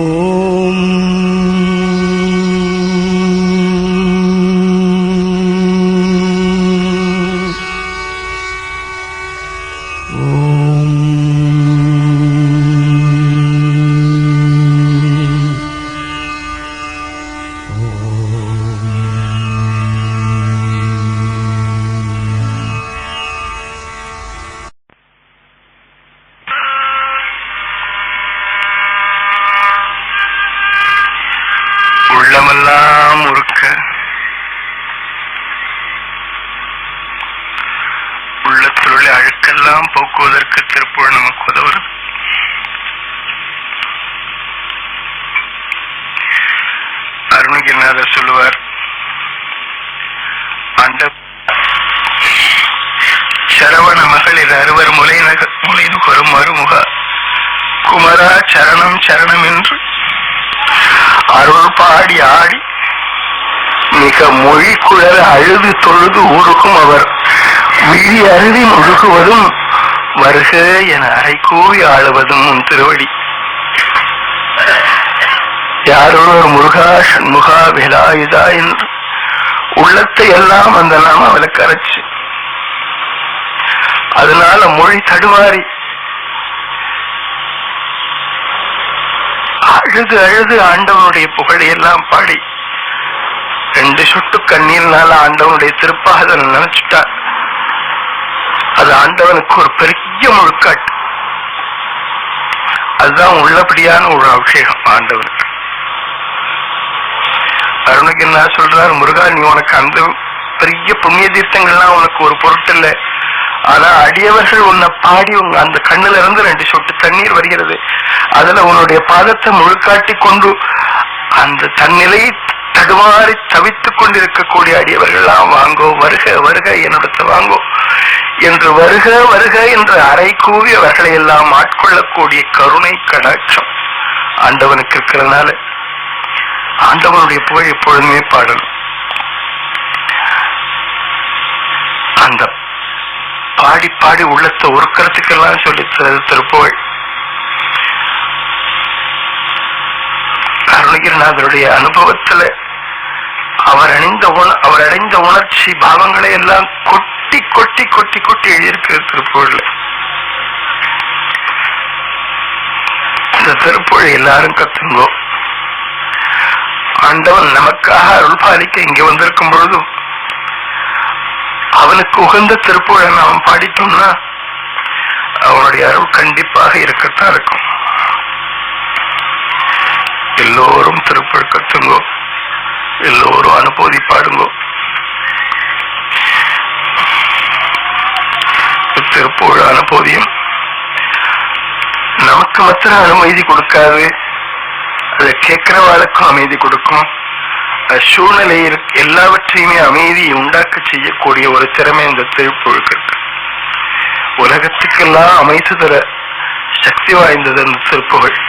Oh. அறுவர் முலை நக முலை நுகரும் மறுமுக. குமரா சரணம் சரணம் என்று அருள் பாடி ஆடி மிக மொழி குழல அழுது தொழுது ஊருக்கும் அவர். விழி அருதி முழுகுவதும் வருக என அரைக்கூவி ஆளுவதும் உன் திருவடி. யாரொருவர் முருகா சண்முகா விலாயுதா என்று உள்ளத்தை எல்லாம் அந்த நாம விளக்கரைச்சு. அதனால மொழி தடுமாறி. அழுது அழுது ஆண்டவனுடைய புகழை எல்லாம் பாடி. ரெண்டு சுட்டு கண்ணீர்னால ஆண்டவனுடைய திருப்பாதனை நினைச்சுட்டார். அது ஆண்டவனுக்கு ஒரு பெரிய முழுக்காட்டு. அதுதான் உள்ளபடியான ஒரு அபிஷேகம் ஆண்டவனுக்கு. அருணுக்கு என்ன சொல்றார் முருகா நீ உனக்கு அந்த பெரிய புண்ணிய தீர்த்தங்கள்லாம் உனக்கு ஒரு பொருட்டில்லை ஆனா அடியவர்கள் உன்னை பாடி உங்க அந்த கண்ணுல இருந்து ரெண்டு சொட்டு தண்ணீர் வருகிறது. அதுல உன்னுடைய பாதத்தை முழுக்காட்டி கொண்டு அந்த தன்னிலையை தடுமாறி தவித்துக் கொண்டிருக்கக்கூடிய அடியவர்கள்லாம் வாங்கோ வருக வருக என்னிடத்தை வாங்கோ என்று வருக வருக என்று அறை கூவி அவர்களை எல்லாம் ஆட்கொள்ளக்கூடிய கருணை கடாட்சம். ஆண்டவனுக்கு இருக்கிறதுனால ஆண்டவனுடைய புகழ் எப்பொழுதுமே பாடணும். அந்த பாடி பாடி உள்ளத்தை உருக்கிறதுக்கெல்லாம் சொல்லி திருப்புகள் அருணகிரிநாதருடைய அனுபவத்துல அவர் அணிந்த உண அவர் அடைந்த உணர்ச்சி பாவங்களை எல்லாம் கொட்டி கொட்டி கொட்டி கொட்டி எழுதியிருக்கு திருப்பூர்ல. இந்த திருப்புகழ் எல்லாரும் கத்துங்கோ. ஆண்டவன் நமக்காக அருள் பாலிக்க இங்க வந்திருக்கும் பொழுதும் அவனுக்கு உகந்த திருப்புகழை நாம் பாடிட்டோம்னா அவனுடைய அருள் கண்டிப்பாக இருக்கத்தான் இருக்கும். எல்லோரும் திருப்புகழ் கத்துங்கோ எல்லோரும் அனுபூதி பாடுங்கோ. திருப்புகழ் அனுபூதியும் நமக்கு மாத்திரம் அனுமதி கொடுக்காது அதை கேட்கிறவாளுக்கும் அமைதி கொடுக்கும். சூழ்நிலையில் எல்லாவற்றையுமே அமைதியை உண்டாக்க செய்யக்கூடிய ஒரு திறமை இந்த திருப்புழுக்கு உலகத்துக்கெல்லாம் அமைத்து தர சக்தி வாய்ந்தது அந்த திருப்புகள்.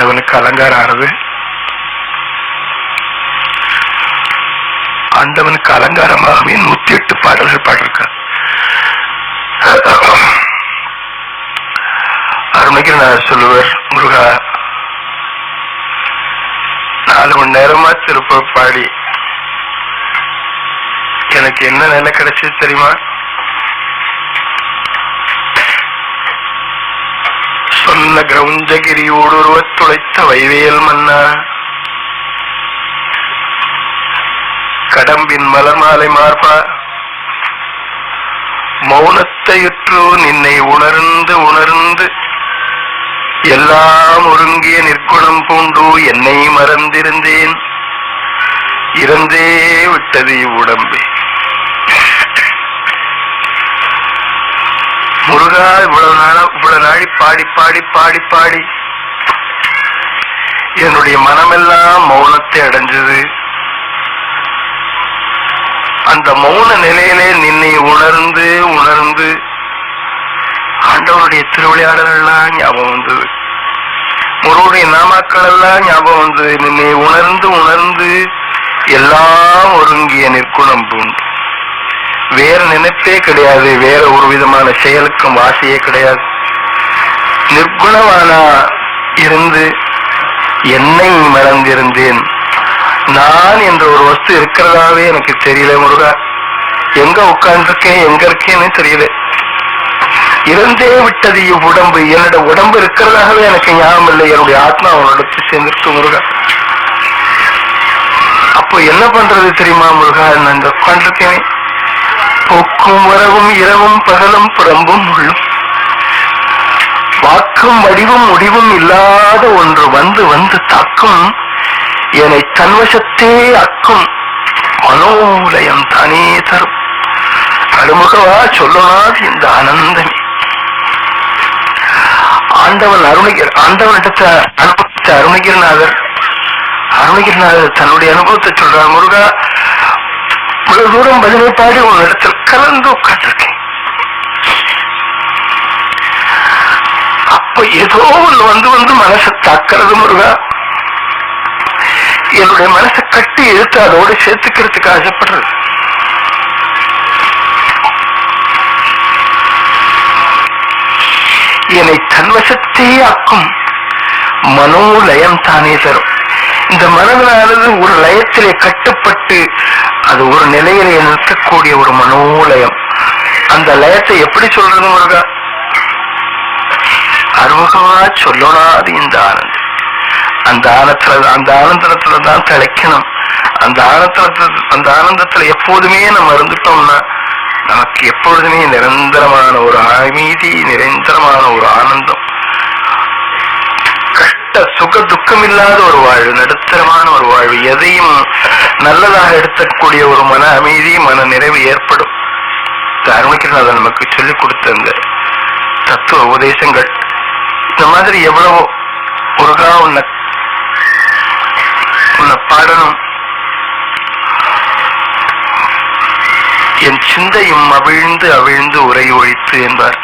ஆண்டவனுக்கு அலங்காரம் ஆனது ஆண்டவனுக்கு அலங்காரமாகவே நூத்தி எட்டு பாடல்கள் பாடிருக்கார் அருணகிரிநாதர் சொல்லுவர் முருகா நாலு மணி நேரமா திருப்ப பாடி எனக்கு என்ன நிலை கிடைச்சது தெரியுமா? சொன்ன கிரௌஞ்சகிரியோடு ஊடுருவத் துளைத்த வைவேல் மன்னா. கடம்பின் மலர் மாலை மார்பா. மௌனத்தையுற்று நின்னை உணர்ந்து உணர்ந்து. எல்லாம் ஒருங்கிய நிற்குணம் பூண்டு என்னை மறந்திருந்தேன். இறந்தே விட்டது இவ்வுடம்பே. முருகா இவ்வளவு நாளா இவ்வளவு நாளி பாடி பாடி பாடி பாடி. என்னுடைய மனமெல்லாம் மௌனத்தை அடைஞ்சது. அந்த மௌன நிலையிலே நின்னை உணர்ந்து உணர்ந்து ஆண்டவனுடைய திருவிளையாடலாம் ஞாபகம் வந்தது. முருகனுடைய நாமாக்கள் எல்லாம் ஞாபகம் வந்தது. நின்னை உணர்ந்து உணர்ந்து எல்லாம் ஒருங்கிய நிற்குணம் பூண்டு. வேற நினைப்பே கிடையாது வேற ஒரு விதமான செயலுக்கும் வாசியே கிடையாது. நிர்குணவானா இருந்து என்னை மறந்திருந்தேன். நான் என்ற ஒரு வஸ்து இருக்கிறதாவே எனக்கு தெரியல முருகா. எங்க உட்கார்ந்துருக்கேன் எங்க இருக்கேன்னு தெரியல. இறந்தே விட்டது இவ்வுடம்பு. என்னோட உடம்பு இருக்கிறதாகவே எனக்கு ஞாபகம் இல்லை. என்னுடைய ஆத்மா அவனோடத்து சேர்ந்திருக்கு முருகா. அப்போ என்ன பண்றது தெரியுமா முருகா? நான் இந்த போக்கும் வரவும் இரவும் பகலும் புறம்பும். உள்ளும் வாக்கும் வடிவும் முடிவும் இல்லாத ஒன்று வந்து வந்து தாக்கும். என்னை தன்வசத்தே அக்கும் மனோலயம் தானே தரும். கடுமுகவா சொல்லலாது இந்த ஆனந்தமே. ஆண்டவன் அருணகிர் ஆண்டவனிடத்த அனுபவித்த அருணகிரிநாதர் அருணகிரிநாதர் தன்னுடைய அனுபவத்தை சொல்றார். முருகா இவ்வளவு தூரம் பதிலை பாடி ஒரு இடத்தில் கலந்து உட்காந்துருக்கேன் அப்ப ஏதோ ஒண்ணு வந்து வந்து மனசை தாக்கிறது முருகா. என்னுடைய மனசை கட்டி இழுத்து அதோட சேர்த்துக்கிறதுக்கு ஆசைப்படுறது. என்னை தன்வசத்தையே ஆக்கும் மனோலயம் தானே தரும். இந்த மனதனானது ஒரு கட்டுப்பட்டு அது ஒரு நிலையிலே நிற்கக்கூடிய ஒரு மனோலயம். அந்த லயத்தை எப்படி சொல்றது முருகா? அருவகமா சொல்லணாது இந்த ஆனந்தம். அந்த ஆனத்துல அந்த ஆனந்தத்துல தான் திளைக்கணும். அந்த ஆனந்தத்துல அந்த ஆனந்தத்துல எப்போதுமே நம்ம இருந்துட்டோம்னா நமக்கு எப்பொழுதுமே நிரந்தரமான ஒரு அமைதி நிரந்தரமான ஒரு ஆனந்தம். சுக துக்கம் இல்லாத ஒரு வாழ்வு நடுத்தரமான ஒரு வாழ்வு எதையும் நல்லதாக எடுத்துக்கூடிய ஒரு மன அமைதி மன நிறைவு ஏற்படும். அருணிக்கிறத நமக்கு சொல்லிக் கொடுத்த இந்த தத்துவ உபதேசங்கள் இந்த மாதிரி எவ்வளவோ ஒருகா உன்னை உன்னை பாடணும். என் சிந்தையும் அவிழ்ந்து அவிழ்ந்து உரை ஒழித்து என்பார்.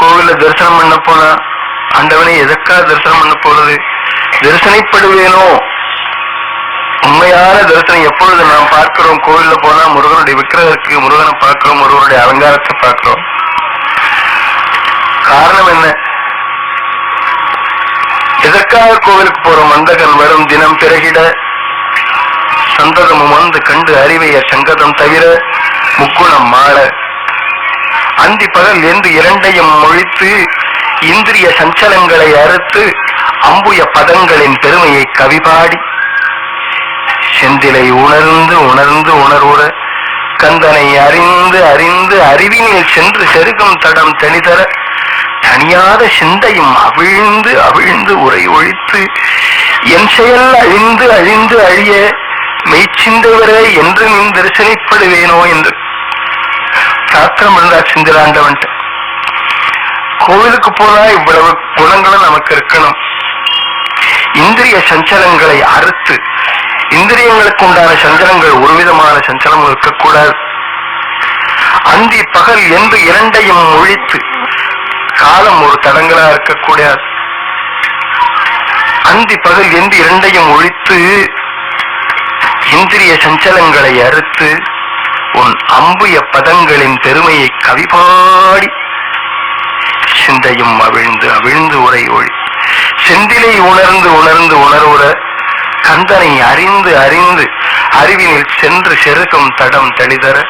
கோவில தரிசனம் பண்ண போனா ஆண்டவனை எதற்காக தரிசனம் பண்ண போறது? தரிசனைப்படுவேனோ? உண்மையான தரிசனம் எப்பொழுது நாம் பார்க்கிறோம்? கோவில்ல போனா முருகனுடைய விக்கிரகத்துக்கு முருகனை பார்க்கிறோம் முருகனுடைய அலங்காரத்தை பார்க்கிறோம். காரணம் என்ன? எதற்காக கோவிலுக்கு போறோம்? மந்தகன் வரும் தினம் பிறகிட சந்ததமும் வந்து கண்டு அறிவைய சங்கதம் தவிர முக்குணம் மாள அந்தி பகல் என்று இரண்டையும் மொழித்து இந்திரிய சஞ்சலங்களை அறுத்து அம்புய பதங்களின் பெருமையை கவிபாடி. செந்திலை உணர்ந்து உணர்ந்து உணர்வுற கந்தனை அறிந்து அறிந்து அறிவினில் சென்று செருகும் தடம் தனிதர தனியாத சிந்தையும் அவிழ்ந்து அவிழ்ந்து உரை ஒழித்து என் செயல் அழிந்து அழிந்து அழிய மெய்சிந்தவரே என்று நீ தரிசனிப்படுவேனோ என்று. சாத்திரம் இருந்தார் சிந்திராண்டவன்ட்டு கோவிலுக்கு போனா இவ்வளவு குணங்களும் நமக்கு இருக்கணும். இந்திரிய சஞ்சலங்களை அறுத்து இந்திரியங்களுக்கு உண்டான சஞ்சலங்கள் ஒரு விதமான சஞ்சலம் இருக்கக்கூடாது. அந்தி பகல் என்று இரண்டையும் ஒழித்து காலம் ஒரு தடங்களா இருக்கக்கூடாது. அந்தி பகல் என்று இரண்டையும் ஒழித்து இந்திரிய சஞ்சலங்களை அறுத்து உன் அம்புய பதங்களின் பெருமையை கவிபாடி சிந்தையும் அவிழ்ந்து அவிழ்ந்து உரை ஒழி. செந்திலை உணர்ந்து உணர்ந்து உணர்வுற கந்தனை அறிந்து அறிந்து அறிவினில் சென்று செருக்கும் தடம் தெளிதர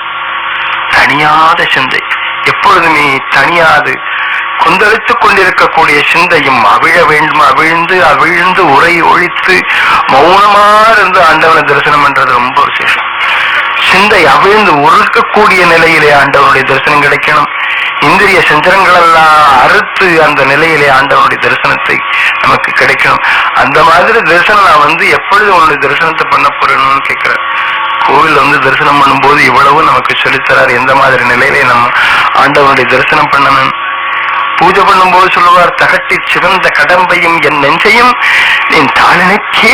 தனியாத சிந்தை. எப்பொழுதுமே தனியாது கொந்தளித்துக் கொண்டிருக்கக்கூடிய சிந்தையும் அவிழ வேண்டும் அவிழ்ந்து அவிழ்ந்து உரை ஒழித்து மௌனமா இருந்து ஆண்டவனை தரிசனம் பண்றது ரொம்ப விசேஷம். சிந்தை அவிழ்ந்து உருக்கக்கூடிய நிலையிலே ஆண்டவனுடைய தரிசனம் கிடைக்கணும். இந்திரிய சஞ்சலங்கள் எல்லாம் மறுத்து அந்த நிலையிலே ஆண்டவனுடைய தரிசனத்தை நமக்கு கிடைக்கணும். அந்த மாதிரி தரிசனம் நான் வந்து எப்பொழுது உன்னுடைய தரிசனத்தை பண்ண போறேன்னு கேட்கிறேன். கோவில் வந்து தரிசனம் பண்ணும்போது இவ்வளவு நமக்கு சொல்லித்தரார். எந்த மாதிரி நிலையிலே நம்ம ஆண்டவனுடைய தரிசனம் பண்ணணும்? பூஜை பண்ணும்போது சொல்லுவார் தகட்டி சிவந்த கடம்பையும் என் நெஞ்சையும் என் தாளனுக்கே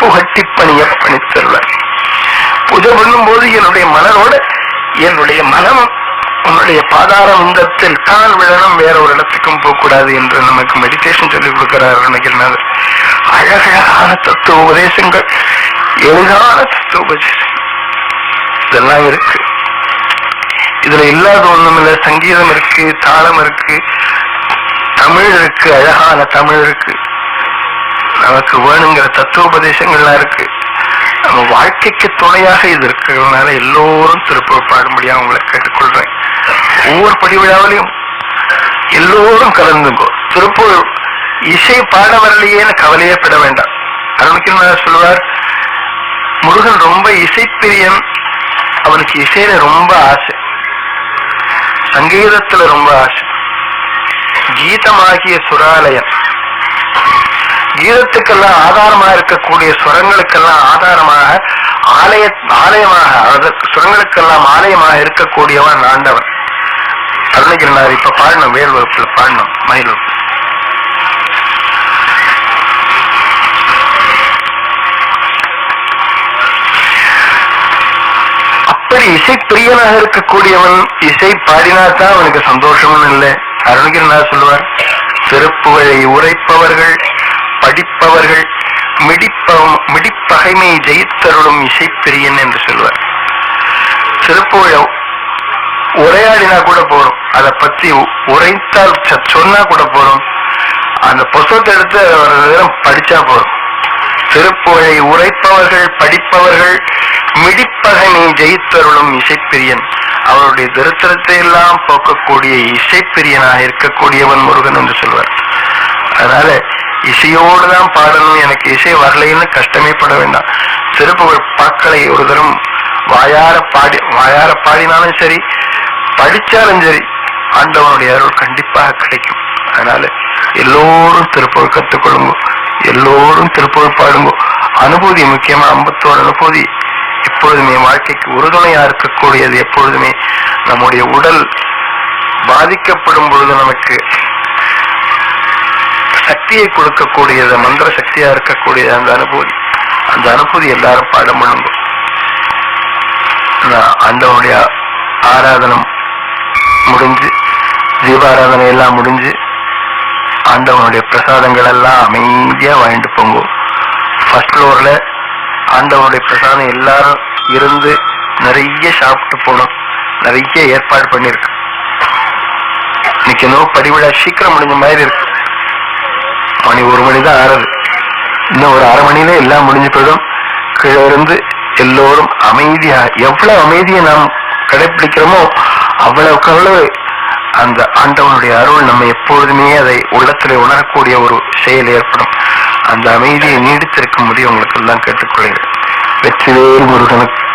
புகட்டி பணிய பணித்தருவார் பூஜை பண்ணும்போது என்னுடைய மனதோட என்னுடைய மனம் நம்முடைய பாதாரம் விந்தத்தில் தான் விழணும் வேற ஒரு இடத்துக்கும் போகக்கூடாது என்று நமக்கு மெடிடேஷன் சொல்லிக் கொடுக்கிறார் நினைக்கிறனால அழகழகான தத்துவ உபதேசங்கள் எளிதான தத்துவ உபதேசங்கள். இதெல்லாம் இருக்கு. இதுல இல்லாத ஒண்ணுமில்ல சங்கீதம் இருக்கு தாளம் இருக்கு தமிழ் இருக்கு அழகான தமிழ் இருக்கு. நமக்கு வேணுங்கிற தத்துவோபதேசங்கள்லாம் இருக்கு. நம்ம வாழ்க்கைக்கு துணையாக இது இருக்கிறதுனால எல்லோரும் திருப்பூர் பாடும்படியா உங்களை கேட்டுக்கொள்றேன். ஒவ்வொரு படிவிழாவிலையும் எல்லோரும் கலந்துங்கோ திருப்பூர் இசை பாட வரலையேன்னு கவலையே பெற வேண்டாம். அருணகிரிநாதர் சொல்வார் முருகன் ரொம்ப இசைப்பிரியன் அவனுக்கு இசையில ரொம்ப ஆசை. சங்கீதத்துல ரொம்ப ஆசை. கீதமாகிய சுராலயம் கீதத்துக்கெல்லாம் ஆதாரமா இருக்கக்கூடிய சுரங்களுக்கெல்லாம் ஆதாரமாக ஆலய ஆலயமாக அதற்கு சுரங்களுக்கெல்லாம் ஆலயமாக இருக்கக்கூடியவன் ஆண்டவன். அருணகிரிநாதர் இப்ப பாடணும் வேல் வகுப்புல பாடணும் மயில். வகுப்பு அப்படி இசை பிரியனாக இருக்கக்கூடியவன் இசை பாடினாதான் அவனுக்கு சந்தோஷமும் இல்லை. அருணகிரிநாதர் சொல்லுவார்? திருப்புகழை உரைப்பவர்கள் படிப்பவர்கள் மிடிப்ப மிடிப்பகைமை ஜெயித்தருளும் இசைப்பிரியன் என்று சொல்வார் திருப்புகழ உரையாடினா கூட போறோம் அதை பத்தி உரைத்தால் சொன்னா கூட போறோம் அந்த புஸ்தகத்தை எடுத்து ஒரு நேரம் படிச்சா போறோம் திருப்புகழை உரைப்பவர்கள் படிப்பவர்கள் மிடிப்பகனை ஜெயித்தருளும் இசைப்பிரியன். அவருடைய திருத்தரத்தை எல்லாம் போக்கக்கூடிய இசைப்பிரியனாக இருக்கக்கூடியவன் முருகன் என்று சொல்வார். அதனால இசையோடு தான் பாடணும். எனக்கு இசை வரலைன்னு கஷ்டமே பட வேண்டாம். திருப்புகழ் பாக்களை ஒரு தரம் வாயார பாடி வாயார பாடினாலும் சரி படிச்சாலும் சரி ஆண்டவனுடைய அருள் கண்டிப்பாக கிடைக்கும். அதனால எல்லோரும் திருப்புகழ் கத்துக்கொள்ளுங்க எல்லோரும் திருப்பூர் பாடுங்க. அனுபூதி முக்கியமா அம்பத்தோட அனுபூதி. எப்பொழுதுமே வாழ்க்கைக்கு உறுதுணையா இருக்கக்கூடியது எப்பொழுதுமே. நம்முடைய உடல் பாதிக்கப்படும் பொழுது நமக்கு சக்தியை கொடுக்கக்கூடியது மந்திர சக்தியா இருக்கக்கூடியது அந்த அனுபூதி. அந்த அனுபூதி எல்லாரும் பாட முழுங்கும் ஆண்டவனுடைய ஆராதனம் முடிஞ்சு தீபாராதனை எல்லாம் முடிஞ்சு ஆண்டவனுடைய பிரசாதங்கள் எல்லாம் அமைதியாக வாங்கிட்டு போங்க. ஃபர்ஸ்ட் ஃப்ளோரில் ஆண்டவனுடைய பிரசாதம் எல்லாரும் இருந்து நிறைய சாப்பிட்டு போனோம் நிறைய ஏற்பாடு பண்ணியிருக்கு இன்னைக்கு என்னவோ படிவிழா சீக்கிரம் முடிஞ்ச மாதிரி இருக்கு. மணி ஒரு மணி தான் ஆறுது. இன்னும் ஒரு அரை மணியில எல்லாம் முடிஞ்சு போயிடும். கீழே இருந்து எல்லோரும் அமைதியா எவ்வளவு அமைதியை நாம் கடைபிடிக்கிறோமோ அவ்வளவுக்கு அவ்வளவு அந்த ஆண்டவனுடைய அருள் நம்ம எப்பொழுதுமே அதை உள்ளத்திலே உணரக்கூடிய ஒரு செயல் ஏற்படும். அந்த அமைதியை நீடித்திருக்கும்படி உங்களுக்கு எல்லாம் கேட்டுக்கொள்கிறேன். வெற்றிவேல் முருகனுக்கு.